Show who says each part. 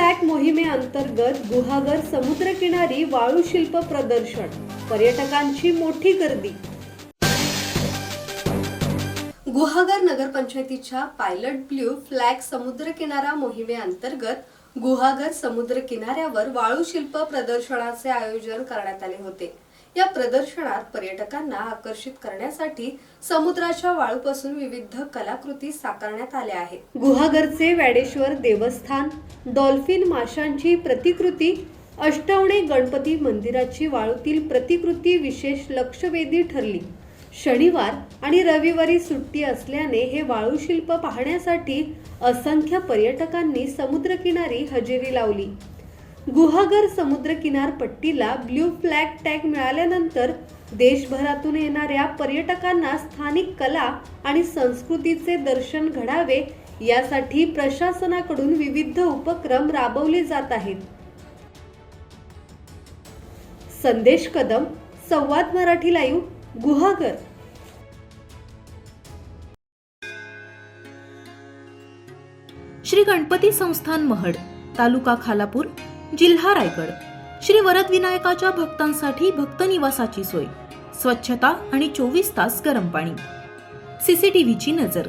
Speaker 1: Flag मोहिमेअंतर्गत गुहागर समुद्रकिनारी वाळू शिल्प प्रदर्शन पर्यटकांची मोठी गर्दी. गुहागर नगरपंचायतीच्या पायलट ब्ल्यू फ्लॅग समुद्रकिनारा मोहिमेअंतर्गत गुहागर समुद्र किनाऱ्यावर वाळू शिल्प प्रदर्शनाचे आयोजन करण्यात आले होते. या प्रदर्शनात पर्यटकांना आकर्षित करण्यासाठी समुद्राच्या वाळूपासून विविध कलाकृती साकारण्यात आल्या आहेत. गुहागरचे व्याडेश्वर देवस्थान डॉल्फिन माशांची प्रतिकृती अष्टवणे गणपती मंदिराची वाळूतील प्रतिकृती विशेष लक्षवेधी ठरली. शनिवार आणि रविवारी सुट्टी असल्याने हे वाळूशिल्प पाहण्यासाठी असंख्य पर्यटकांनी समुद्रकिनारी हजेरी लावली. गुहागर समुद्रकिनारपट्टीला ब्ल्यू फ्लॅग टॅग मिळाल्यानंतर देशभरातून येणाऱ्या पर्यटकांना स्थानिक कला आणि संस्कृतीचे दर्शन घडावे यासाठी प्रशासनाकडून विविध उपक्रम राबवले जात आहेत. संदेश कदम संवाद मराठी लाईव्ह गुहागर.
Speaker 2: श्री गणपती संस्थान महड तालुका खालापूर जिल्हा रायगड. श्री वरद विनायकाच्या भक्तांसाठी भक्त निवासाची सोय. स्वच्छता आणि चोवीस तास गरम पाणी. सीसीटीव्हीची नजर.